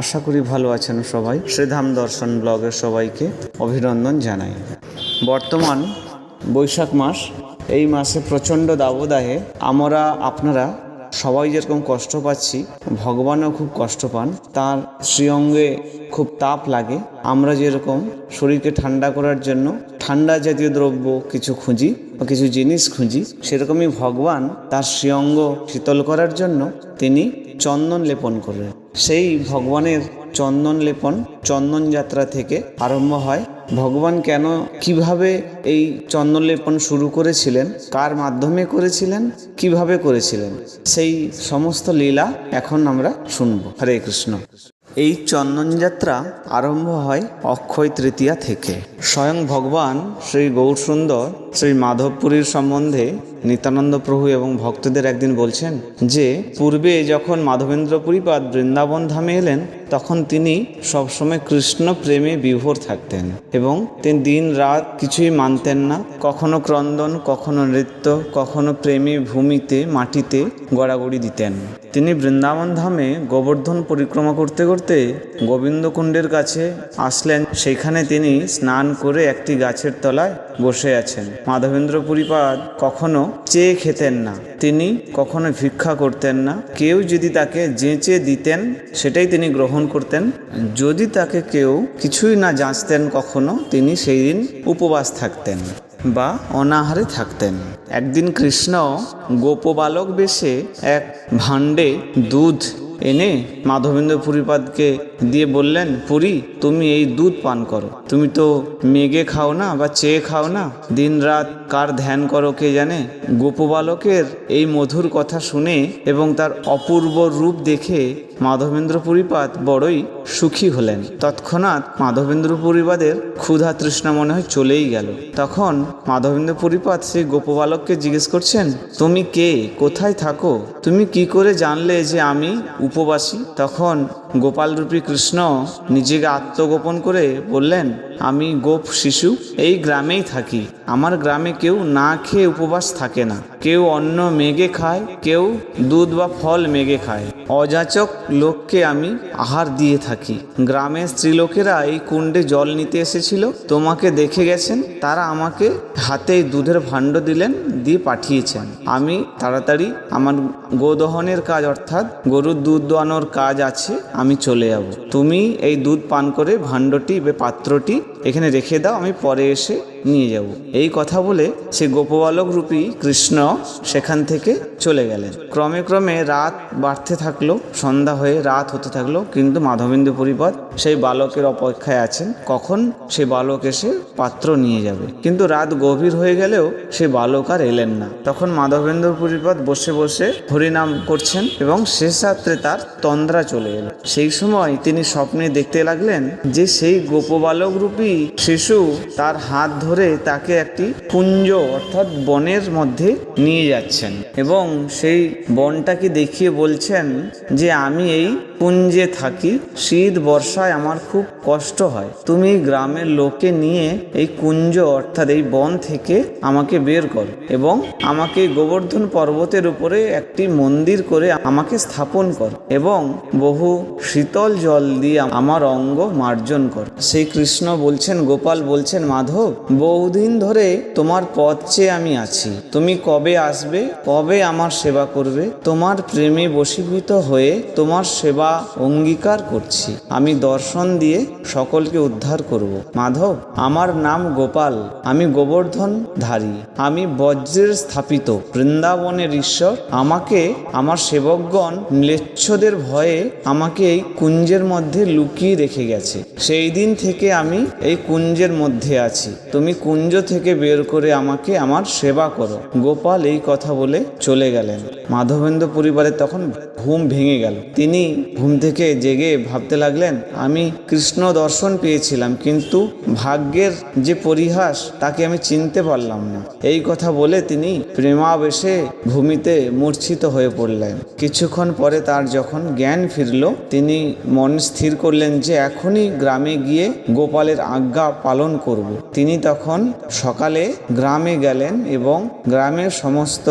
আশা করি ভালো আছেন সবাই। শ্রীধাম দর্শন ব্লগের সবাইকে অভিনন্দন জানাই। বর্তমান বৈশাখ মাস, এই মাসে প্রচণ্ড দাবদাহে আমরা, আপনারা সবাই যেরকম কষ্ট পাচ্ছি, ভগবানও খুব কষ্ট পান, তার শ্রীঅঙ্গে খুব তাপ লাগে, আমরা যেরকম শরীরকে ঠান্ডা করার জন্য ঠান্ডা জাতীয় দ্রব্য কিছু খুঁজি বা কিছু জিনিস খুঁজি, সেরকমই ভগবান তার শ্রীঅঙ্গ শীতল করার জন্য তিনি চন্দন লেপন করলেন। সেই ভগবানের চন্দন লেপন, চন্দন যাত্রা থেকে আরম্ভ হয়। ভগবান কেন, কীভাবে এই চন্দন লেপন শুরু করেছিলেন, কার মাধ্যমে করেছিলেন, কীভাবে করেছিলেন, সেই সমস্ত লীলা এখন আমরা শুনব। হরে কৃষ্ণ। এই চন্দনযাত্রা আরম্ভ হয় অক্ষয় তৃতীয়া থেকে। স্বয়ং ভগবান শ্রী গৌরসুন্দর শ্রী মাধবপুরীর সম্বন্ধে নিত্যানন্দ প্রভু এবং ভক্তদের একদিন বলছেন যে, পূর্বে যখন মাধবেন্দ্র পুরীপাদ বৃন্দাবন ধামে এলেন, তখন তিনি সবসময় কৃষ্ণ প্রেমে বিভোর থাকতেন এবং তিনি দিন রাত কিছুই মানতেন না। কখনো ক্রন্দন, কখনো নৃত্য, কখনো প্রেমী ভূমিতে, মাটিতে গড়াগড়ি দিতেন। তিনি বৃন্দাবন ধামে গোবর্ধন পরিক্রমা করতে করতে গোবিন্দকুণ্ডের কাছে আসলেন। সেখানে তিনি স্নান করে একটি গাছের তলায় বসে আছেন। মাধবেন্দ্র পুরীপাদ কখনো চেয়ে খেতেন না। তিনি কখনো ভিক্ষা করতেন না। কেউ যদি তাকে যেঁচে দিতেন, সেটাই তিনি গ্রহণ করতেন। যদি তাকে কেউ কিছুই না যাঁচতেন কখনো, তিনি সেই দিন উপবাস থাকতেন বা অনাহারে থাকতেন। একদিন কৃষ্ণ গোপবালক বেশে এক ভাণ্ডে দুধ এনে মাধবেন্দ্র পুরীপাদকে দিয়ে বললেন, পুরী, তুমি এই দুধ পান করো। তুমি তো মেঘে খাও না বা চেয়ে খাও না। দিন রাত কার ধ্যান করো কে জানে? গোপবালকের এই মধুর কথা শুনে এবং তার অপূর্ব রূপ দেখে মাধবেন্দ্র পুরীপাদ বড়ই সুখী হলেন। তৎক্ষণাৎ মাধবেন্দ্র পুরীপাদের ক্ষুধা তৃষ্ণা মনে হয় চলেই গেল। তখন মাধবেন্দ্র পুরীপাদ সেই গোপবালককে জিজ্ঞেস করছেন, তুমি কে? কোথায় থাকো? তুমি কি করে জানলে যে আমি উপবাসী? তখন গোপালরূপী কৃষ্ণ নিজেকে আত্মগোপন করে বললেন আমি গোপ শিশু, এই গ্রামেই থাকি। আমার গ্রামে কেউ না খেয়ে উপবাস থাকে না। কেউ অন্ন মেঘে খায়, কেউ দুধ বা ফল মেঘে খায়। অযাচক লোককে আমি আহার দিয়ে থাকি। গ্রামের স্ত্রীলোকেরা এই কুণ্ডে জল নিতে এসেছিল। তোমাকে দেখে গেছেন, তারা আমাকে হাতে দুধের ভাণ্ড দিলেন, দিয়ে পাঠিয়েছেন। আমি তাড়াতাড়ি আমার গোদহনের কাজ, অর্থাৎ গরুর দুধ দোয়ানোর কাজ আছে, আমি চলে যাব। তুমি এই দুধ পান করে ভাণ্ডটি বা পাত্রটি এখানে রেখে দাও আমি পরে এসে নিয়ে যাব। এই কথা বলে সে গোপবালক রূপী কৃষ্ণ সেখান থেকে চলে গেলেন। ক্রমে ক্রমে রাত বাড়তে থাকল, সন্ধ্যা হয়ে রাত হতে থাকল, কিন্তু মাধবেন্দু পরিপদ সেই বালকের অপেক্ষায় আছেন। কখন সে বালক এসে পাত্র নিয়ে যাবে। কিন্তু রাত গভীর হয়ে গেলেও সে বালক আর এলেন না। তখন মাধবেন্দ্র পরিপদ বসে বসে হরিনাম করছেন এবং শেষ রাত্রে তার তন্দ্রা চলে এলো। সেই সময় তিনি স্বপ্নে দেখতে লাগলেন যে সেই গোপবালক রূপী শিশু তার হাত ধরে তাকে একটি কুঞ্জ অর্থাৎ বনের মধ্যে নিয়ে যাচ্ছেন। এবং সেই বনটাকে দেখিয়ে বলছেন যে, আমি এই কুঞ্জে থাকি, শীত বর্ষায় আমার খুব কষ্ট হয়। তুমি গ্রামের লোকে নিয়ে এই কুঞ্জ অর্থাৎ এই বন থেকে আমাকে বের করো এবং আমাকে গোবর্ধন পর্বতের উপরে একটি মন্দির করে আমাকে স্থাপন কর এবং বহু শীতল জল দিয়ে আমার অঙ্গ মার্জন কর। সেই কৃষ্ণ বলছেন, গোপাল বলছেন, মাধব, বহুদিন ধরে তোমার পথ চেয়ে আমি আছি। তুমি কবে আসবে? কবে আমার সেবা করবে? তোমার প্রেমে বশীভূত হয়ে তোমার সেবা অঙ্গীকার করছি। আমি দর্শন দিয়ে সকলকে উদ্ধার করব। মাধব, আমার নাম গোপাল। আমি গোবর্ধন ধারী আমি বজ্রের স্থাপিত বৃন্দাবনের ঈশ্বর। আমাকে, আমার সেবকগণ ম্লেচ্ছদের ভয়ে আমাকে এই কুঞ্জের মধ্যে লুকিয়ে রেখে গেছে। সেই দিন থেকে আমি এই কুঞ্জের মধ্যে আছি। তুমি কুঞ্জ থেকে বের করে আমাকে আমার সেবা করো। গোপাল এই কথা বলে চলে গেলেন। মাধবেন্দ্র পরিবারে তখন ঘুম ভেঙে গেল। তিনি ঘুম থেকে জেগে ভাবতে লাগলেন, আমি কৃষ্ণ দর্শন পেয়েছিলাম, কিন্তু ভাগ্যের যে পরিহাস, তাকে আমি চিনতে পারলাম না। এই কথা বলে তিনি প্রেমাবেশে ভূমিতে মূর্ছিত হয়ে পড়লেন। কিছুক্ষণ পরে তার যখন জ্ঞান ফিরল, তিনি মন স্থির করলেন যে, এখনই গ্রামে গিয়ে গোপালের আজ্ঞা পালন করব। তিনি তখন সকালে গ্রামে গেলেন এবং গ্রামের সমস্ত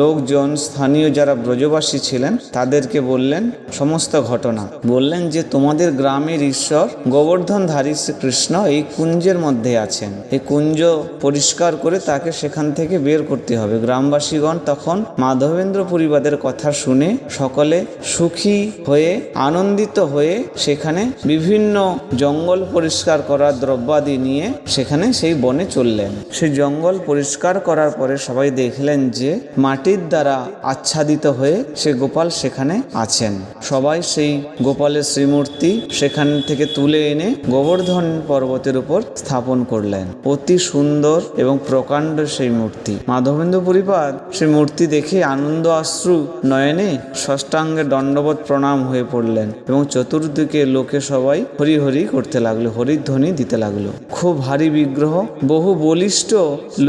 লোকজন, স্থানীয় যারা ব্রজবাসী ছিলেন, তাদেরকে বললেন, সমস্ত ঘর ঘটনা। বললেন যে, তোমাদের গ্রামের ঈশ্বর গোবর্ধনধারী শ্রীকৃষ্ণ এই কুঞ্জের মধ্যে আছেন। এই কুঞ্জ পরিষ্কার করে তাকে সেখান থেকে বের করতে হবে। গ্রামবাসীগণ তখন মাধবেন্দ্র পরিবাদের কথা শুনে সকলে সুখী হয়ে, আনন্দিত হয়ে সেখানে বিভিন্ন জঙ্গল পরিষ্কার করার দ্রব্যাদি নিয়ে সেখানে সেই বনে চললেন। সেই জঙ্গল পরিষ্কার করার পরে সবাই দেখলেন যে, মাটির দ্বারা আচ্ছাদিত হয়ে সে গোপাল সেখানে আছেন। সবাই সেই গোপালের শ্রীমূর্তি সেখান থেকে তুলে এনে গোবর্ধন পর্বতের উপর স্থাপন করলেন। অতি সুন্দর এবং প্রকাণ্ড সেই মূর্তি। মাধবেন্দ্র পরিপাদ সেই মূর্তি দেখে আনন্দ আশ্রু নয়নে ষষ্ঠাঙ্গে দণ্ডবোধ প্রণাম হয়ে পড়লেন এবং চতুর্দিকে লোকে সবাই হরি হরি করতে লাগল, হরিধ্বনি দিতে লাগল। খুব ভারী বিগ্রহ, বহু বলিষ্ঠ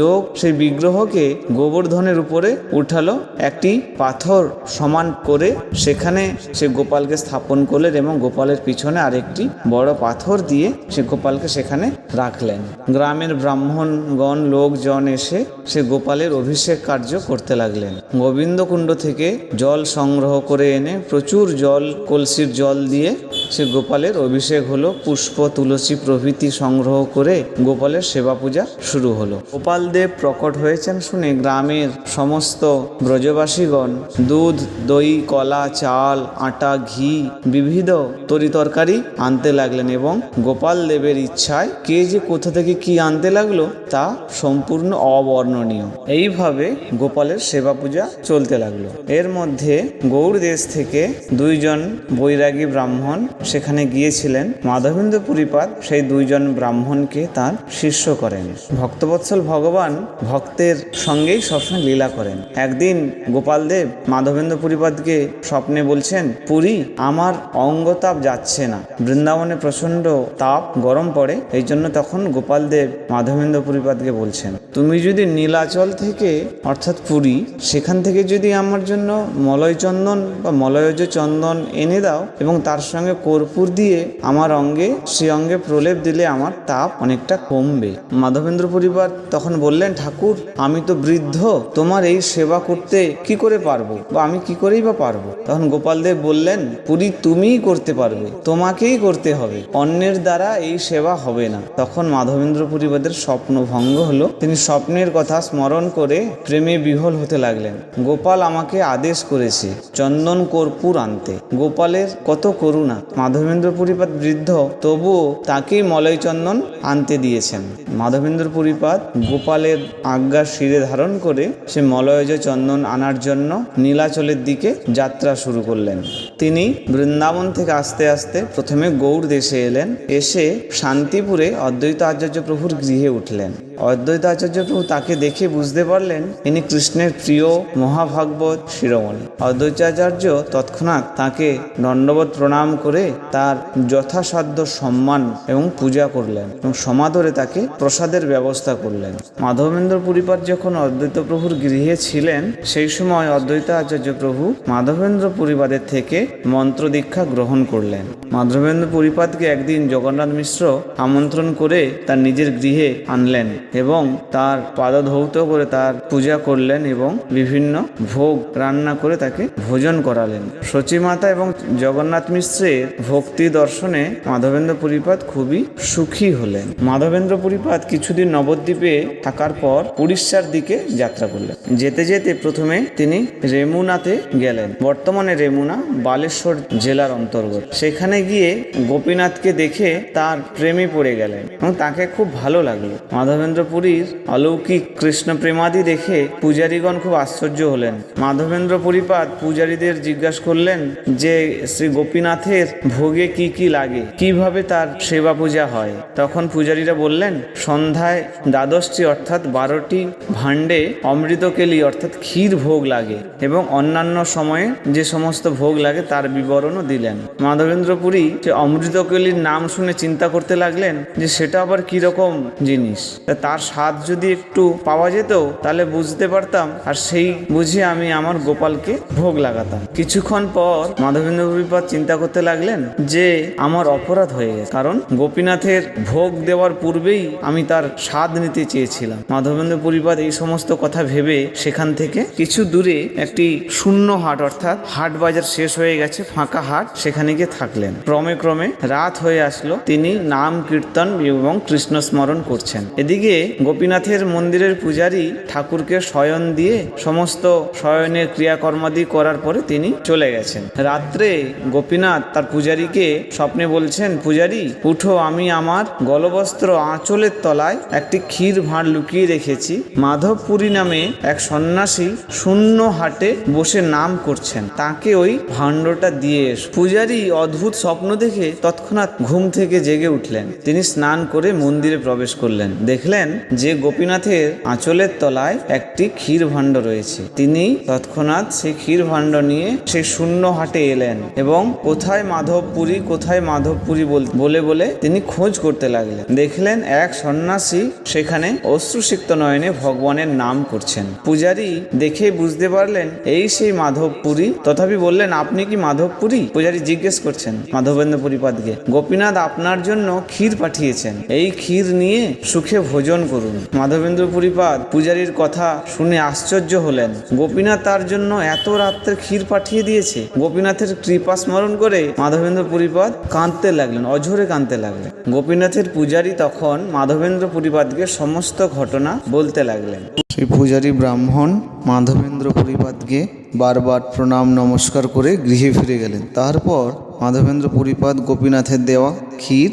লোক সেই বিগ্রহকে গোবর্ধনের উপরে উঠালো। একটি পাথর সমান করে সেখানে সে গোপালকে স্থাপন করলেন এবং গোপালের পিছনে আরেকটি বড় পাথর দিয়ে সে গোপালকে সেখানে রাখলেন। গ্রামের ব্রাহ্মণগণ লোকজন এসে সে গোপালের অভিষেক কার্য করতে লাগলেন। গোবিন্দকুণ্ড থেকে জল সংগ্রহ করে এনে প্রচুর জল, কলসির জল দিয়ে সে গোপালের অভিষেক হলো। পুষ্প, তুলসী প্রভৃতি সংগ্রহ করে গোপালের সেবা পূজা শুরু হলো। গোপাল দেব প্রকট হয়েছেন শুনে গ্রামের সমস্ত ব্রজবাসীগণ, দুধ, দই, কলা, চাল, আটা, ঘি বিবিধ তরি তরকারি আনতে লাগলেন এবং গোপাল দেবের ইচ্ছায় কে যে কোথা থেকে কি আনতে লাগল তা সম্পূর্ণ অবর্ণনীয়। এইভাবে গোপালের সেবা পূজা চলতে লাগল। এর মধ্যে গৌড় দেশ থেকে দুইজন বৈরাগী ব্রাহ্মণ সেখানে গিয়েছিলেন। মাধবেন্দ্র পুরীপাদ সেই দুইজন ব্রাহ্মণকে তার শিষ্য করেন। ভক্তবৎসল ভগবান ভক্তের সঙ্গেই সবসময় লীলা করেন। একদিন গোপাল দেব মাধবেন্দ্র পুরীপাদকে স্বপ্নে বলছেন, পুরী আমার অঙ্গতাপ যাচ্ছে না। বৃন্দাবনে প্রচণ্ড তাপ, গরম পড়ে এই জন্য তখন গোপাল দেব মাধবেন্দ্র পুরীপাদকে বলছেন, তুমি যদি নীলাচল থেকে, অর্থাৎ পুরী, সেখান থেকে যদি আমার জন্য মলয় চন্দন বা মলয়জ চন্দন এনে দাও এবং তার সঙ্গে কর্পূর দিয়ে আমার অঙ্গে, সে অঙ্গে প্রলেপ দিলে আমার তাপ অনেকটা কমবে। মাধবেন্দ্র পরিবার তখন বললেন, ঠাকুর, আমি তো বৃদ্ধ, তোমার এই সেবা করতে কি করে পারব বা আমি কি করেই বা পারব? তখন গোপাল দেব বললেন পুরী তুমিই করতে পারবে, তোমাকেই করতে হবে। অন্যের দ্বারা এই সেবা হবে না। তখন মাধবেন্দ্র পরিবাদের স্বপ্ন ভঙ্গ হলো। তিনি স্বপ্নের কথা স্মরণ করে প্রেমে বিহল হতে লাগলেন। গোপাল আমাকে আদেশ করেছে, চন্দন কর্পূর আনতে। গোপালের কত করুণা। মাধবেন্দ্র পরিপাত বৃদ্ধ, তবুও তাকেই মলয় চন্দন আনতে দিয়েছেন। মাধবেন্দ্র পরিপাত গোপালের আজ্ঞা শিরে ধারণ করে সে মলয়জ চন্দন আনার জন্য নীলাচলের দিকে যাত্রা শুরু করলেন। তিনি বৃন্দাবন থেকে আস্তে আস্তে প্রথমে গৌড় দেশে এলেন। এসে শান্তিপুরে অদ্বৈত আচার্য প্রভুর গৃহে উঠলেন। অদ্বৈত আচার্য প্রভু তাকে দেখে বুঝতে পারলেন ইনি কৃষ্ণের প্রিয় মহাভাগবত শিরোমণি। অদ্বৈতাচার্য তৎক্ষণাৎ তাকে দণ্ডবোধ প্রণাম করে তার যথাসাধ্য সম্মান এবং পূজা করলেন এবং সমাদরে তাকে প্রসাদের ব্যবস্থা করলেন। মাধবেন্দ্র পরিপাত যখন অদ্বৈত প্রভুর গৃহে ছিলেন, সেই সময় অদ্বৈত আচার্য প্রভু মাধবেন্দ্র পরিবারের থেকে মন্ত্র দীক্ষা গ্রহণ করলেন। মাধবেন্দ্র পরিপাতকে একদিন জগন্নাথ মিশ্র আমন্ত্রণ করে তার নিজের গৃহে আনলেন। এবং তার পাদধৌত করে তার পূজা করলেন এবং বিভিন্ন ভোগ রান্না করে তাকে ভোজন করালেন। সচিমাতা এবং জগন্নাথ মিশ্রের ভক্তি দর্শনে মাধবেন্দ্র পরিপাত খুবই সুখী হলেন। মাধবেন্দ্র পরিপাত কিছুদিন নবদ্বীপে থাকার পর উড়িষ্যার দিকে যাত্রা করলেন। যেতে যেতে প্রথমে তিনি রেমুনাতে গেলেন। বর্তমানে রেমুনা বালেশ্বর জেলার অন্তর্গত। সেখানে গিয়ে গোপীনাথকে দেখে তার প্রেমে পড়ে গেলেন এবং তাকে খুব ভালো লাগল। মাধবেন্দ্র পুরীর অলৌকিক কৃষ্ণ প্রেমাদি দেখে পূজারীগণ খুব আশ্চর্য হলেন। মাধবেন্দ্র পরিপাত পূজারীদের জিজ্ঞাসা করলেন যে, শ্রী গোপীনাথের ভোগে কি কি লাগে? কীভাবে তার সেবা পূজা হয়? তখন পূজারীরা বললেন, সন্ধ্যায় দ্বাদশটি অর্থাৎ বারোটি ভাণ্ডে অমৃতকেলি অর্থাৎ ক্ষীর ভোগ লাগে এবং অন্যান্য সময়ে যে সমস্ত ভোগ লাগে তার বিবরণও দিলেন। মাধবেন্দ্র পুরী সে অমৃতকেলির নাম শুনে চিন্তা করতে লাগলেন যে, সেটা আবার কি রকম জিনিস তার স্বাদ যদি একটু পাওয়া যেত, তাহলে বুঝতে পারতাম। আর সেই বুঝে আমি আমার গোপালকে ভোগ লাগাতাম। কিছুক্ষণ পর মাধবেন্দ্র পরিপাত চিন্তা করতে লাগলেন যে, আমার অপরাধ হয়ে গেছে। কারণ গোপীনাথের ভোগ দেওয়ার পূর্বেই আমি তার স্বাদ নিতে চেয়েছিলাম। মাধবেন্দ্র পরিপাত এই সমস্ত কথা ভেবে সেখান থেকে কিছু দূরে একটি শূন্য হাট, অর্থাৎ হাট বাজার শেষ হয়ে গেছে, ফাঁকা হাট সেখানে গিয়ে থাকলেন। ক্রমে ক্রমে রাত হয়ে আসলো। তিনি নাম কীর্তন এবং কৃষ্ণ স্মরণ করছেন। এদিকে গোপীনাথের মন্দিরের পূজারী ঠাকুরকে শয়ন দিয়ে সমস্ত শয়নের ক্রিয়াকর্মাদি করার পরে তিনি চলে গেছেন। রাত্রে গোপীনাথ তার পূজারীকে স্বপ্নে বলছেন, পূজারী, উঠো, আমি আমার গলবস্ত্র আঁচলের তলায় একটি ক্ষীর ভাঁড় লুকিয়ে রেখেছি। মাধবপুরী নামে এক সন্ন্যাসী শূন্য হাটে বসে নাম করছেন। তাকে ওই ভাণ্ডটা দিয়ে এসো। পূজারী অদ্ভুত স্বপ্ন দেখে তৎক্ষণাৎ ঘুম থেকে জেগে উঠলেন। তিনি স্নান করে মন্দিরে প্রবেশ করলেন। দেখলেন যে গোপীনাথের আঁচলের তলায় একটি ক্ষীর ভাণ্ড রয়েছে। তিনি তৎক্ষণাৎ সেই ক্ষীর ভাণ্ড নিয়ে সেই শূন্য হাটে এলেন এবং কোথায় মাধবপুরী কোথায় মাধবপুরী বলে বলে তিনি খোঁজ করতে লাগলেন। দেখলেন এক সন্ন্যাসী সেখানে অশ্রুসিক্ত নয়নে ভগবানের নাম করছেন। পূজারী দেখে বুঝতে পারলেন, এই সেই মাধবপুরী। তথাপি বললেন, আপনি কি মাধবপুরী? পূজারী জিজ্ঞেস করছেন মাধবেন্দ্র পরিপাতকে। গোপীনাথ আপনার জন্য ক্ষীর পাঠিয়েছেন। এই ক্ষীর নিয়ে সুখে ভোজন করুন। মাধবেন্দ্র পরিপাত পূজারীর কথা শুনে আশ্চর্য হলেন। গোপীনাথ তার জন্য এত রাত্রে ক্ষীর পাঠিয়ে দিয়েছে। গোপীনাথের কৃপা স্মরণ করে মাধবেন্দ্র পরিপাত কাঁদতে লাগলেন, অঝরে কাঁদতে লাগলেন। গোপীনাথের পূজারী তখন মাধবেন্দ্র পরিপাতকে সমস্ত ঘটনা বলতে লাগলেন। সেই পূজারী ব্রাহ্মণ মাধবেন্দ্র পরিপাতকে বারবার প্রণাম, নমস্কার করে গৃহে ফিরে গেলেন। তারপর মাধবেন্দ্র পরিপাত গোপীনাথের দেওয়া ক্ষীর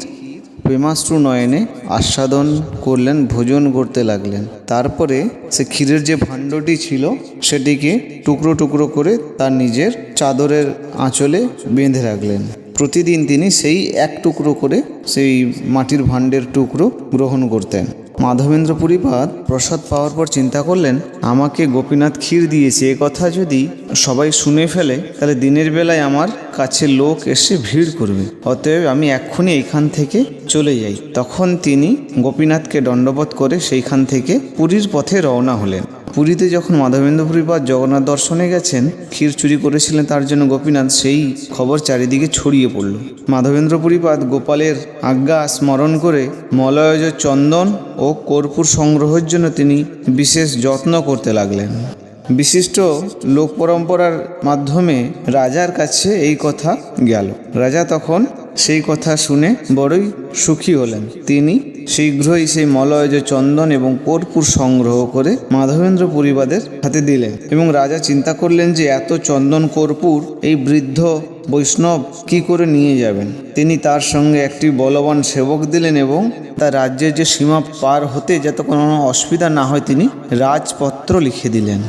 প্রেমাশ্রু নয়নে আস্বাদন করলেন, ভোজন করতে লাগলেন। তারপরে সে ক্ষীরের যে ভাণ্ডটি ছিল, সেটিকে টুকরো টুকরো করে তার নিজের চাদরের আঁচলে বেঁধে রাখলেন। প্রতিদিন তিনি সেই এক টুকরো করে সেই মাটির ভাণ্ডের টুকরো গ্রহণ করতেন। মাধবেন্দ্র পরিপাত প্রসাদ পাওয়ার পর চিন্তা করলেন, আমাকে গোপীনাথ ক্ষীর দিয়েছে, এ কথা যদি সবাই শুনে ফেলে, তাহলে দিনের বেলায় আমার কাছে লোক এসে ভিড় করবে। অতএব আমি এক্ষুনি এইখান থেকে চলে যাই। তখন তিনি গোপীনাথকে দণ্ডবোধ করে সেইখান থেকে পুরীর পথে রওনা হলেন। পুরীতে যখন মাধবেন্দ্র পরিপাত জগন্নাথ দর্শনে গেছেন, ক্ষীর চুরি করেছিলেন তার জন্য গোপীনাথ, সেই খবর চারিদিকে ছড়িয়ে পড়ল। মাধবেন্দ্র পরিপাত গোপালের আজ্ঞা স্মরণ করে মলয়জ চন্দন ও কর্পূর সংগ্রহের জন্য তিনি বিশেষ যত্ন করতে লাগলেন। বিশিষ্ট লোক পরম্পরার মাধ্যমে রাজার কাছে এই কথা গেল। রাজা তখন সেই কথা শুনে বড়ই সুখী হলেন। তিনি শীঘ্রই সেই মলয়জ চন্দন এবং কর্পূর সংগ্রহ করে মাধবেন্দ্র পরিবাদের হাতে দিলেন এবং রাজা চিন্তা করলেন যে এত চন্দন কর্পূর, এই বৃদ্ধ বৈষ্ণব কি করে নিয়ে যাবেন? তিনি তার সঙ্গে একটি বলবান সেবক দিলেন এবং তার রাজ্যের যে সীমা পার হতে যাতে কোনো অসুবিধা না হয় তিনি রাজপত্র লিখে দিলেন।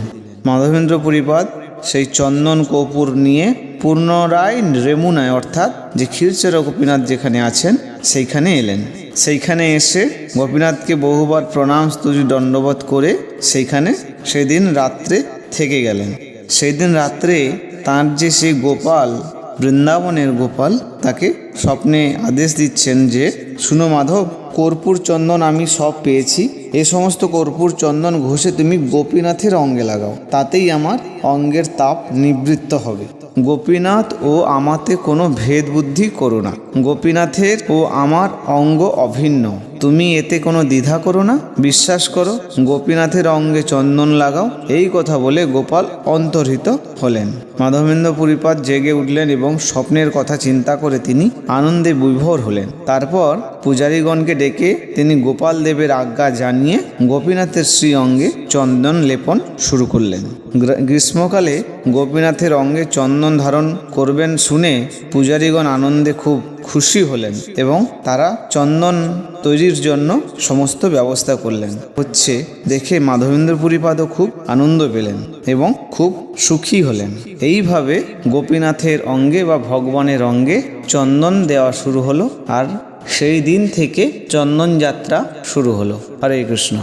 মাধবেন্দ্র পরিপাত সেই চন্দন কর্পূর নিয়ে পুনরায় রেমুনায় অর্থাৎ যে ক্ষীরচেরা গোপীনাথ যেখানে আছেন, সেইখানে এলেন। সেইখানে এসে গোপীনাথকে বহুবার প্রণাম স্তুতি দণ্ডবোধ করে সেইখানে সেদিন রাত্রে থেকে গেলেন। সেই দিন রাত্রে তার যে সেই গোপাল, বৃন্দাবনের গোপাল, তাকে স্বপ্নে আদেশ দিচ্ছেন যে, শুনো মাধব কর্পূর চন্দন আমি সব পেয়েছি। এ সমস্ত কর্পূর চন্দন ঘষে তুমি গোপীনাথের অঙ্গে লাগাও। তাতেই আমার অঙ্গের তাপ নিবৃত্ত হবে। গোপীনাথ ও আমাতে কোনো ভেদ বুদ্ধি করো না। গোপীনাথের ও আমার অঙ্গ অভিন্ন। তুমি এতে কোনো দ্বিধা করো না, বিশ্বাস করো, গোপীনাথের অঙ্গে চন্দন লাগাও। এই কথা বলে গোপাল অন্তর্হিত হলেন। মাধবেন্দ্র পুরীপাত জেগে উঠলেন এবং স্বপ্নের কথা চিন্তা করে তিনি আনন্দে বিভোর হলেন। তারপর পূজারীগণকে ডেকে তিনি গোপাল দেবের আজ্ঞা জানিয়ে গোপীনাথের শ্রী অঙ্গে চন্দন লেপন শুরু করলেন। গ্রীষ্মকালে গোপীনাথের অঙ্গে চন্দন ধারণ করবেন শুনে পূজারীগণ আনন্দে খুব খুশি হলেন এবং তারা চন্দন তৈরির জন্য সমস্ত ব্যবস্থা করলেন। হচ্ছে দেখে মাধবেন্দ্র পুরীপাদও খুব আনন্দ পেলেন এবং খুব সুখী হলেন। এইভাবে গোপীনাথের অঙ্গে বা ভগবানের অঙ্গে চন্দন দেওয়া শুরু হলো আর সেই দিন থেকে চন্দন যাত্রা শুরু হলো। হরে কৃষ্ণ।